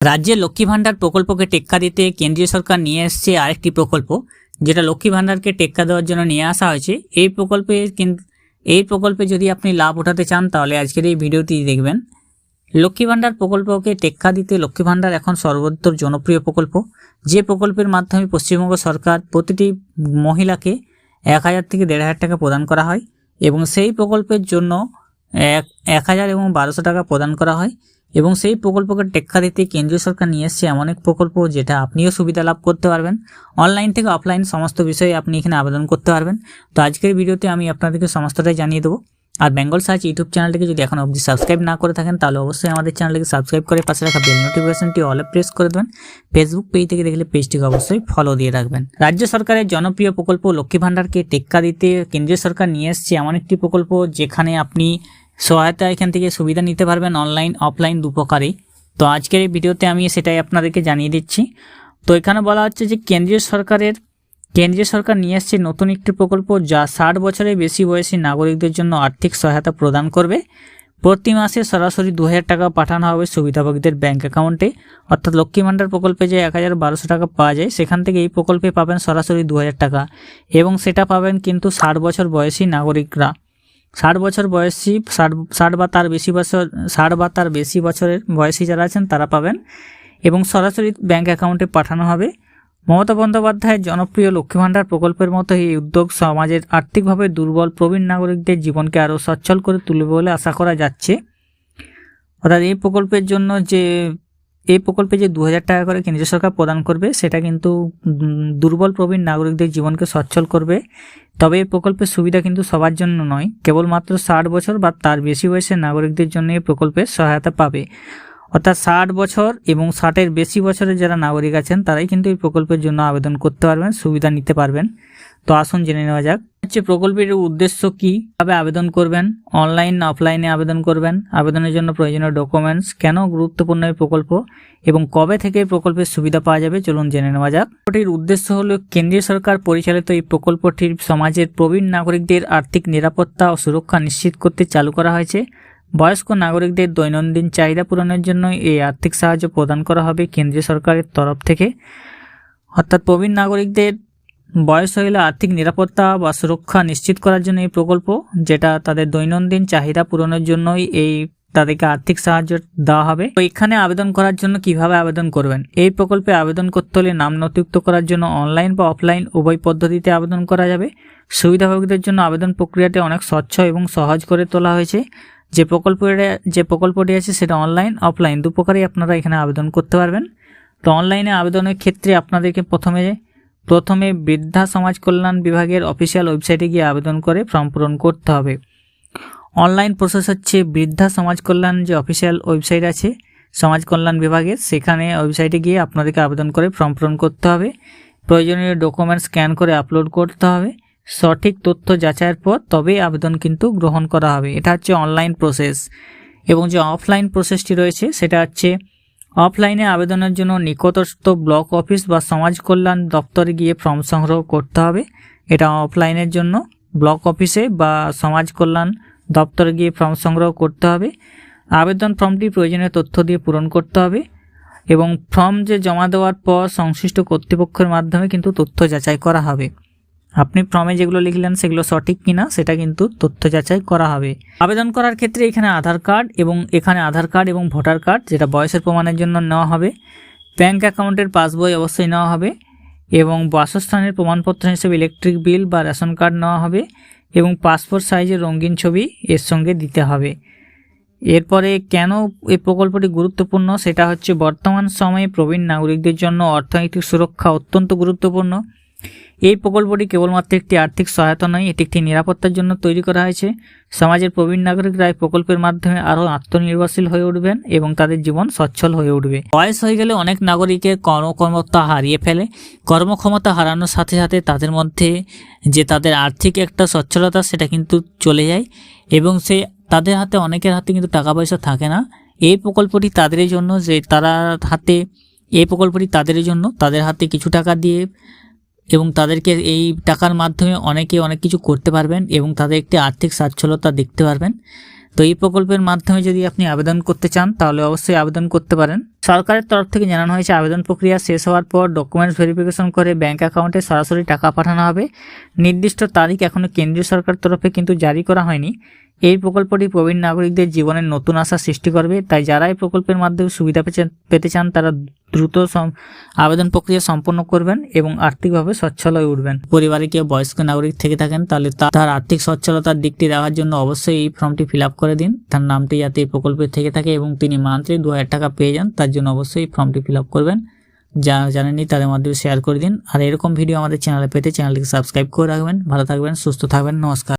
রাজ্যে লক্ষ্মী ভাণ্ডার প্রকল্পকে টেক্কা দিতে কেন্দ্রীয় সরকার নিয়ে এসছে আরেকটি প্রকল্প, যেটা লক্ষ্মী ভাণ্ডারকে টেক্কা দেওয়ার জন্য নিয়ে আসা হয়েছে। এই প্রকল্পে এই প্রকল্পে যদি আপনি লাভ উঠাতে চান, তাহলে আজকের এই ভিডিওটি দেখবেন। লক্ষ্মী ভাণ্ডার প্রকল্পকে টেক্কা দিতে লক্ষ্মী ভাণ্ডার এখন সর্বোত্তর জনপ্রিয় প্রকল্প। যে প্রকল্পের মাধ্যমে পশ্চিমবঙ্গ সরকার প্রতিটি মহিলাকে এক হাজার থেকে দেড় হাজার টাকা প্রদান করা হয় এবং সেই প্রকল্পের জন্য এক এক হাজার এবং বারোশো টাকা প্রদান করা হয়। এবং সেই প্রকল্পকে টেক্কা দিতে কেন্দ্রীয় সরকার নিয়ে এসছে এমন এক প্রকল্প যেটা আপনিও সুবিধা লাভ করতে পারবেন। অনলাইন থেকে অফলাইন সমস্ত বিষয়ে আপনি এখানে আবেদন করতে পারবেন। তো আজকের ভিডিওতে আমি আপনাদেরকে সমস্তটাই জানিয়ে দেবো। আর বেঙ্গল সার্চ ইউটিউব চ্যানেলটিকে যদি এখন অবধি সাবস্ক্রাইব না করে থাকেন, তাহলে অবশ্যই আমাদের চ্যানেলটিকে সাবস্ক্রাইব করে পাশে রাখা বেল নোটিফিকেশনটি অলে প্রেস করে দেবেন। ফেসবুক পেজ থেকে দেখলে পেজটিকে অবশ্যই ফলো দিয়ে রাখবেন। রাজ্য সরকারের জনপ্রিয় প্রকল্প লক্ষ্মী ভাণ্ডারকে টেক্কা দিতে কেন্দ্রীয় সরকার নিয়ে এসছে এমন একটি প্রকল্প যেখানে আপনি সহায়তা এখান থেকে সুবিধা নিতে পারবেন অনলাইন অফলাইন দুপ্রকারেই তো আজকের এই ভিডিওতে আমি সেটাই আপনাদেরকে জানিয়ে দিচ্ছি। তো এখানে বলা হচ্ছে যে কেন্দ্রীয় সরকারের, কেন্দ্রীয় সরকার নিয়ে এসছে নতুন একটি প্রকল্প যা ষাট বছরের বেশি বয়সী নাগরিকদের জন্য আর্থিক সহায়তা প্রদান করবে। প্রতি মাসে সরাসরি দু হাজার টাকা পাঠানো হবে সুবিধাভোগীদের ব্যাঙ্ক অ্যাকাউন্টে অর্থাৎ লক্ষ্মী ভাণ্ডার প্রকল্পে যে এক টাকা পাওয়া যায়, সেখান থেকে এই প্রকল্পে পাবেন সরাসরি দু হাজার টাকা। এবং সেটা পাবেন কিন্তু ষাট বছর বয়সী নাগরিকরা। ষাট বছর বয়সী, ষাট ষাট বা তার বেশি বছর, ষাট বা তার বেশি বছরের বয়সী যারা আছেন তারা পাবেন। এবং সরাসরি ব্যাঙ্ক অ্যাকাউন্টে পাঠানো হবে। মমতা বন্দ্যোপাধ্যায়ের জনপ্রিয় লক্ষ্মী ভাণ্ডার প্রকল্পের মতো এই উদ্যোগ সমাজের আর্থিকভাবে দুর্বল প্রবীণ নাগরিকদের জীবনকে আরও সচ্ছল করে তুলবে বলে আশা করা যাচ্ছে। অর্থাৎ এই প্রকল্পের জন্য যে এই প্রকল্পে যে দু হাজার টাকা করে কেন্দ্রীয় সরকার প্রদান করবে, সেটা কিন্তু দুর্বল প্রবীণ নাগরিকদের জীবনকে সচ্ছল করবে। তবে এই প্রকল্পের সুবিধা কিন্তু সবার জন্য নয়, কেবলমাত্র ষাট বছর বা তার বেশি বয়সের নাগরিকদের জন্য এই প্রকল্পের সহায়তা পাবে। অর্থাৎ ষাট বছর এবং ষাটের বেশি বছরের যারা নাগরিক আছেন, তারাই কিন্তু এই প্রকল্পের জন্য আবেদন করতে পারবেন, সুবিধা নিতে পারবেন। তো আসুন জেনে নেওয়া যাক। হচ্ছে প্রকল্পের উদ্দেশ্য কী? ভাবে আবেদন করবেন? অনলাইন না অফলাইনে আবেদন করবেন? আবেদনের জন্য প্রয়োজনীয় ডকুমেন্টস কেন গুরুত্বপূর্ণ এই প্রকল্প? এবং কবে থেকে প্রকল্পের সুবিধা পাওয়া যাবে? চলুন জেনে নেওয়া যাক। প্রকল্পটির উদ্দেশ্য হলো কেন্দ্রীয় সরকার পরিচালিত এই প্রকল্পটির সমাজের প্রবীণ নাগরিকদের আর্থিক নিরাপত্তা ও সুরক্ষা নিশ্চিত করতে চালু করা হয়েছে। বয়স্ক নাগরিকদের দৈনন্দিন চাহিদা পূরণের জন্য এই আর্থিক সাহায্য প্রদান করা হবে কেন্দ্রীয় সরকারের তরফ থেকে। অর্থাৎ প্রবীণ নাগরিকদের বয়স হলে আর্থিক নিরাপত্তা বা সুরক্ষা নিশ্চিত করার জন্য এই প্রকল্প, যেটা তাদের দৈনন্দিন চাহিদা পূরণের জন্যই এই তাদেরকে আর্থিক সাহায্য দেওয়া হবে। তো এখানে আবেদন করার জন্য কীভাবে আবেদন করবেন? এই প্রকল্পে আবেদন করতে হলে নাম নথিভুক্ত করার জন্য অনলাইন বা অফলাইন উভয় পদ্ধতিতে আবেদন করা যাবে। সুবিধাভোগীদের জন্য আবেদন প্রক্রিয়াটি অনেক স্বচ্ছ এবং সহজ করে তোলা হয়েছে। যে প্রকল্পটি যে প্রকল্পটি আছে সেটা অনলাইন, অফলাইন দু প্রকারেই আপনারা এখানে আবেদন করতে পারবেন। তো অনলাইনে আবেদনের ক্ষেত্রে আপনাদেরকে প্রথমে প্রথমে বৃদ্ধা সমাজ কল্যাণ বিভাগের অফিসিয়াল ওয়েবসাইটে গিয়ে আবেদন করে ফর্ম পূরণ করতে হবে। অনলাইন প্রসেস হচ্ছে বৃদ্ধা সমাজ কল্যাণ যে অফিসিয়াল ওয়েবসাইট আছে, সমাজ কল্যাণ বিভাগের, সেখানে ওয়েবসাইটে গিয়ে আপনাদেরকে আবেদন করে ফর্ম পূরণ করতে হবে। প্রয়োজনীয় ডকুমেন্ট স্ক্যান করে আপলোড করতে হবে। সঠিক তথ্য যাচাইয়ের পর তবেই আবেদন কিন্তু গ্রহণ করা হবে। এটা হচ্ছে অনলাইন প্রসেস। এবং যে অফলাইন প্রসেসটি রয়েছে, সেটা হচ্ছে অফলাইনে আবেদনের জন্য নিকটস্থ ব্লক অফিস বা সমাজ কল্যাণ দপ্তরে গিয়ে ফর্ম সংগ্রহ করতে হবে। এটা অফলাইনের জন্য। ব্লক অফিসে বা সমাজ কল্যাণ দপ্তরে গিয়ে ফর্ম সংগ্রহ করতে হবে। আবেদন ফর্মটি প্রয়োজনীয় তথ্য দিয়ে পূরণ করতে হবে এবং ফর্ম যে জমা দেওয়ার পর সংশ্লিষ্ট কর্তৃপক্ষের মাধ্যমে কিন্তু তথ্য যাচাই করা হবে। আপনি ফর্মে যেগুলো লিখলেন সেগুলো সঠিক কিনা সেটা কিন্তু তথ্য যাচাই করা হবে। আবেদন করার ক্ষেত্রে এখানে আধার কার্ড এবং এখানে আধার কার্ড এবং ভোটার কার্ড, যেটা বয়সের প্রমাণের জন্য নেওয়া হবে। ব্যাঙ্ক অ্যাকাউন্টের পাসবই অবশ্যই নেওয়া হবে এবং বাসস্থানের প্রমাণপত্র হিসেবে ইলেকট্রিক বিল বা রেশন কার্ড নেওয়া হবে এবং পাসপোর্ট সাইজের রঙিন ছবি এর সঙ্গে দিতে হবে। এরপরে কেন এই প্রকল্পটি গুরুত্বপূর্ণ? সেটা হচ্ছে বর্তমান সময়ে প্রবীণ নাগরিকদের জন্য অর্থনৈতিক সুরক্ষা অত্যন্ত গুরুত্বপূর্ণ। এই প্রকল্পটি কেবলমাত্র একটি আর্থিক সহায়তা নয়, এটি একটি নিরাপত্তার জন্য তৈরি করা হয়েছে। সমাজের প্রবীণ নাগরিকরা এই প্রকল্পের মাধ্যমে আরও আত্মনির্ভরশীল হয়ে উঠবেন এবং তাদের জীবন সচ্ছল হয়ে উঠবে। বয়স হয়ে গেলে অনেক নাগরিকের কর্মক্ষমতা হারিয়ে ফেলে। কর্মক্ষমতা হারানোর সাথে সাথে তাদের মধ্যে যে তাদের আর্থিক একটা সচ্ছলতা, সেটা কিন্তু চলে যায় এবং সে তাদের হাতে, অনেকের হাতে কিন্তু টাকা পয়সা থাকে না। এই প্রকল্পটি তাদের জন্য যে তারা হাতে, এই প্রকল্পটি তাদের জন্য, তাদের হাতে কিছু টাকা দিয়ে এবং তাদেরকে এই টাকার মাধ্যমে অনেকে অনেক কিছু করতে পারবেন এবং তাদের একটি আর্থিক সচ্ছলতা দেখতে পারবেন। তো এই প্রকল্পের মাধ্যমে যদি আপনি আবেদন করতে চান, তাহলে অবশ্যই আবেদন করতে পারেন। সরকারের তরফ থেকে জানানো হয়েছে, আবেদন প্রক্রিয়া শেষ হওয়ার পর ডকুমেন্টস ভেরিফিকেশন করে ব্যাঙ্ক অ্যাকাউন্টে সরাসরি টাকা পাঠানো হবে। নির্দিষ্ট তারিখ এখনও কেন্দ্রীয় সরকার তরফে কিন্তু জারি করা হয়নি। এই প্রকল্পটি প্রবীণ নাগরিকদের জীবনের নতুন আশা সৃষ্টি করবে। তাই যারা এই প্রকল্পের মাধ্যমে সুবিধা পেতে- পেতে চান, তারা দ্রুত আবেদন প্রক্রিয়া সম্পন্ন করবেন এবং আর্থিকভাবে সচ্ছল হয়ে উঠবেন। পরিবারে কেউ বয়স্ক নাগরিক থেকে থাকেন, তাহলে তার আর্থিক সচ্ছলতার দিকটি দেওয়ার জন্য অবশ্যই এই ফর্মটি ফিল করে দিন। তার নামটি যাতে এই প্রকল্পে থেকে থাকে এবং তিনি মান্থলি দু হাজার টাকা পেয়ে যান, তার জন্য অবশ্যই এই ফর্মটি ফিল করবেন। যা জানেননি তাদের মাধ্যমে শেয়ার করে দিন। আর এরকম ভিডিও আমাদের চ্যানেলে পেতে চ্যানেলটিকে সাবস্ক্রাইব করে রাখবেন। ভালো থাকবেন, সুস্থ থাকবেন, নমস্কার।